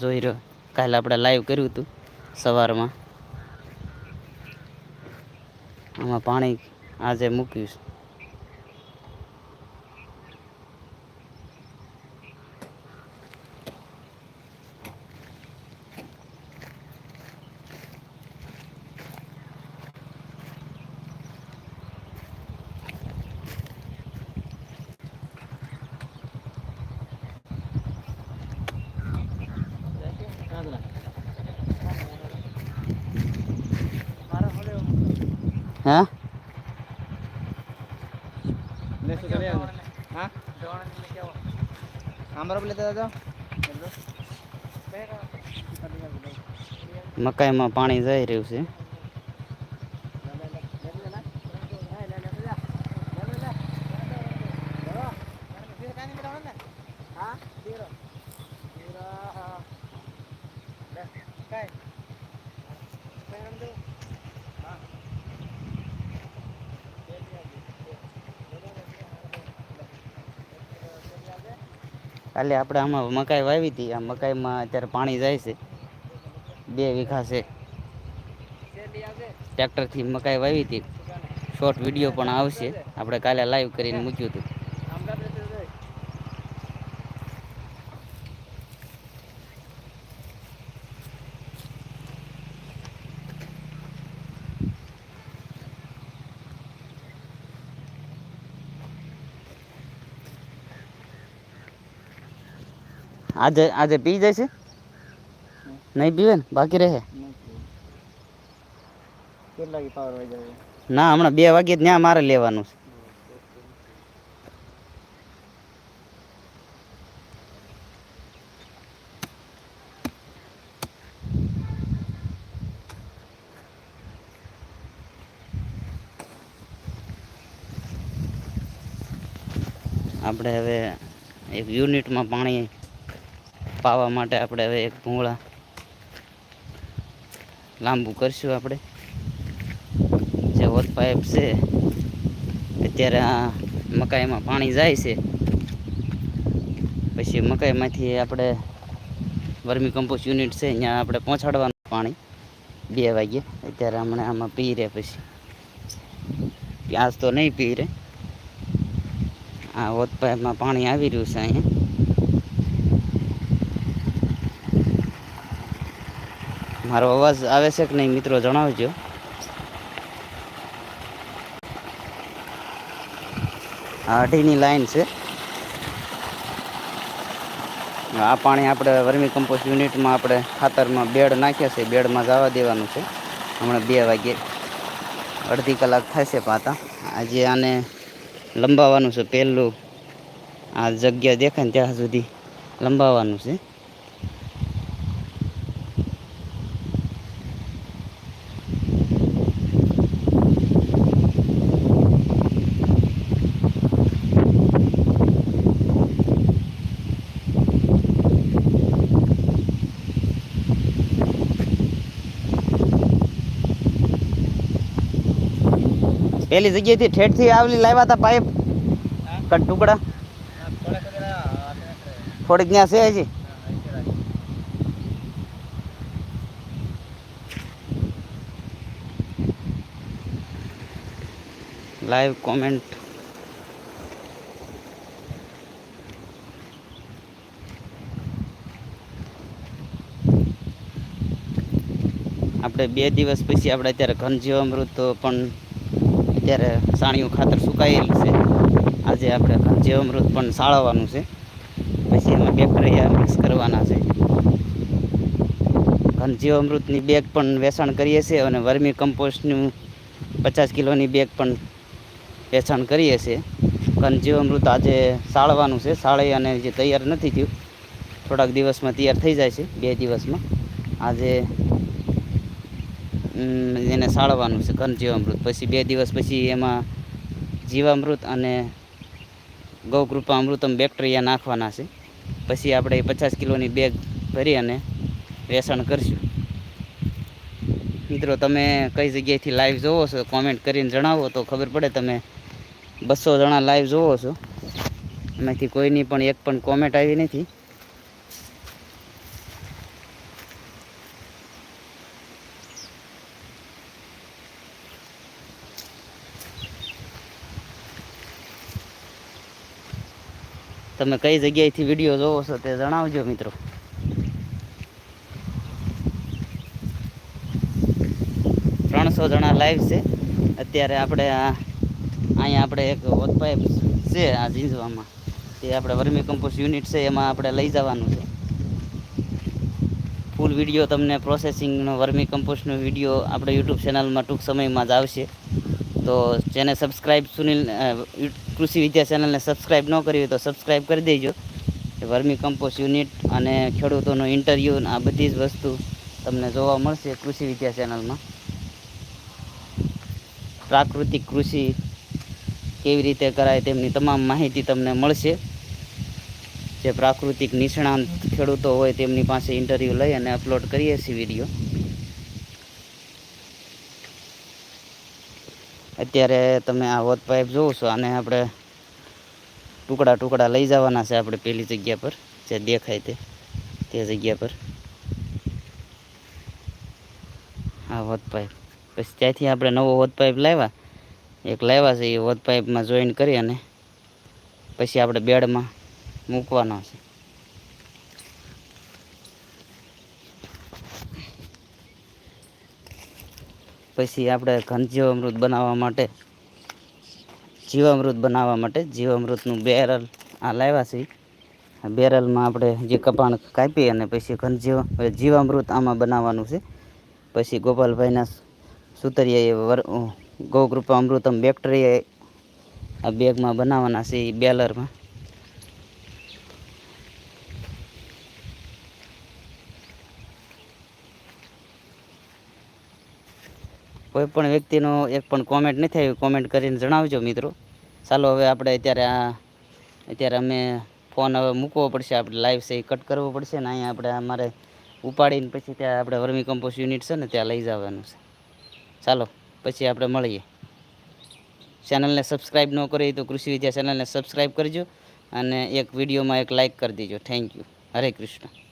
જોઈ રહ્યો. કાલે આપણે લાઈવ કર્યું હતું સવારમાં. આમાં પાણી આજે મૂક્યું છે. હા? મકાઈમાં પાણી જઈ રહ્યું છે. કાલે આપણે આમાં મકાઈ વાવી હતી. આ મકાઈમાં અત્યારે પાણી જાય છે. બે વીઘા છે. ટ્રેક્ટરથી મકાઈ વાવી હતી. શોર્ટ વીડિયો પણ આવશે. આપણે કાલે લાઈવ કરીને મૂક્યું હતું. આજે આજે પી જાય છે નહીં પીવે ને બાકી રહે કેટલા કી પાવર હોય જાય ના હમણાં બે વાગે ત્યાં મારે લેવાનું છે આપણે હવે એક યુનિટમાં પાણી પાવા માટે આપણે હવે એક ભૂંગળા લાંબુ કરશું આપણે. જે હોત પાઇપ છે, અત્યારે આ મકાઈમાં પાણી જાય છે. પછી મકાઈમાંથી આપણે વર્મી કમ્પોસ્ટ યુનિટ છે ત્યાં આપણે પહોંચાડવાનું પાણી, બે વાગ્યે. અત્યારે હમણાં આમાં પી રહે પછી. પ્યાસ તો નહીં પી રહે આ હોત પાઇપમાં પાણી આવી રહ્યું છે અહીંયા. મારો અવાજ આવે છે કે નહીં મિત્રો જણાવજો. અઢીની લાઈન છે. આ પાણી આપણે વર્મી કમ્પોસ્ટ યુનિટમાં આપણે ખાતરમાં બેડ નાખ્યા છે, બેડમાં જવા દેવાનું છે. હમણાં બે વાગે અડધી કલાક થશે પાતા. આજે આને લંબાવવાનું છે, પહેલું આ જગ્યા દેખાય ને ત્યાં સુધી લંબાવવાનું છે. પેલી જગ્યાએથી ઠેઠથી આવલી લાવ્યા હતા પાઇપ. કટ ટુકડા? થોડીક ત્યાં છે હજી. લાઈવ કોમેન્ટ આપણે બે દિવસ પછી આપણે અત્યારે ઘનજીવામૃત પણ અત્યારે સાણિયું ખાતર સુકાયેલું છે. આજે આપણે ઘનજીવામૃત પણ સાળવવાનું છે. પછી એમાં બેક્ટેરિયા મિક્સ કરવાના છે. ઘનજીવામૃતની બેગ પણ વેચાણ કરીએ છીએ અને વર્મી કમ્પોસ્ટનું પચાસ કિલોની બેગ પણ વેચાણ કરીએ છીએ. ઘનજીવામૃત આજે સાળવાનું છે. સાળી અને જે તૈયાર નથી થયું. થોડાક દિવસમાં તૈયાર થઈ જાય છે. બે દિવસમાં. આજે એને સાળવાનું છે, ઘનજીવામૃત. પછી બે દિવસ પછી એમાં જીવામૃત અને ગૌકૃપા અમૃતમ બેક્ટેરિયા નાખવાના છે. પછી આપણે પચાસ કિલોની બેગ ભરી અને વેસણ કરશું. મિત્રો, તમે કઈ જગ્યાએથી લાઈવ જોવો છો કોમેન્ટ કરીને જણાવો તો ખબર પડે. તમે બસો જણા લાઈવ જોવો છો. એમાંથી કોઈની પણ એક પણ કોમેન્ટ આવી નથી. તમે કઈ જગ્યાએથી વીડિયો જોવો છો તે જણાવજો મિત્રો. ત્રણસો જણા લાઈવ છે. અત્યારે આપણે અહીંયા આપણે એક વોટપાઇપ છે આ ઝીંઝવામાં. તે આપણે વર્મી કમ્પોસ્ટ યુનિટ છે, એમાં આપણે લઈ જવાનું છે. ફૂલ વીડિયો તમને પ્રોસેસિંગનો વર્મી કમ્પોસ્ટનો વીડિયો આપણે યુટ્યુબ ચેનલમાં ટૂંક સમયમાં જ આવશે. તો જેને સબસ્ક્રાઈબ સુનિલ કૃષિ વિદ્યા ચેનલને સબસ્ક્રાઈબ ન કરી હોય તો સબસ્ક્રાઈબ કરી દેજો. વર્મી કમ્પોસ્ટ યુનિટ અને ખેડૂતોનો ઇન્ટરવ્યૂ આ બધી જ વસ્તુ તમને જોવા મળશે કૃષિ વિદ્યા ચેનલમાં. પ્રાકૃતિક કૃષિ કેવી રીતે કરાય તેમની તમામ માહિતી તમને મળશે. જે પ્રાકૃતિક નિષ્ણાંત ખેડૂતો હોય તેમની પાસે ઇન્ટરવ્યૂ લઈ અને અપલોડ કરીએ છીએ વીડિયો. અત્યારે તમે આ હોત પાઇપ જોવો છો, આને આપણે ટુકડા ટુકડા લઈ જવાના છે આપણે પેલી જગ્યા પર, જે દેખાય તે તે જગ્યા પર. આ હોત પાઇપ. પછી ત્યાંથી આપણે નવો હોત પાઇપ લાવ્યા. એક લાવ્યા છે, એ હોત પાઇપમાં જોઈન કરી અને પછી આપણે બેડમાં મૂકવાનો છે. પછી આપણે ઘન જીવામૃત બનાવવા માટે, જીવામૃત બનાવવા માટે જીવામૃતનું બેરલ આ લાવ્યા છે બેરલમાં આપણે જે કપાણ કાપી અને પછી ઘન જીવ જીવામૃત આમાં બનાવવાનું છે. પછી ગોપાલભાઈના સુતરિયાએ ગૌકૃપા અમૃતમ બેક્ટેરિયા આ બેગમાં બનાવવાના છે, એ બેલરમાં. કોઈ પણ વ્યક્તિનો એક પણ કોમેન્ટ નથી થાય કોમેન્ટ કરીને જણાવજો મિત્રો. ચાલો હવે આપણે અત્યારે આ અત્યારે અમે ફોન હવે મૂકવો પડશે. આપણે લાઈવ છે કટ કરવો પડશે ને અહીંયા આપણે અમારે ઉપાડીને પછી ત્યાં આપણે વર્મી કમ્પોસ્ટ યુનિટ છે ને ત્યાં લઈ જવાનું છે. ચાલો, પછી આપણે મળીએ. ચેનલને સબસ્ક્રાઈબ ન કરી તો કૃષિ વિદ્યા ચેનલને સબસ્ક્રાઈબ કરજો અને એક વિડીયોમાં એક લાઈક કરી દેજો. Thank you Hare Krishna.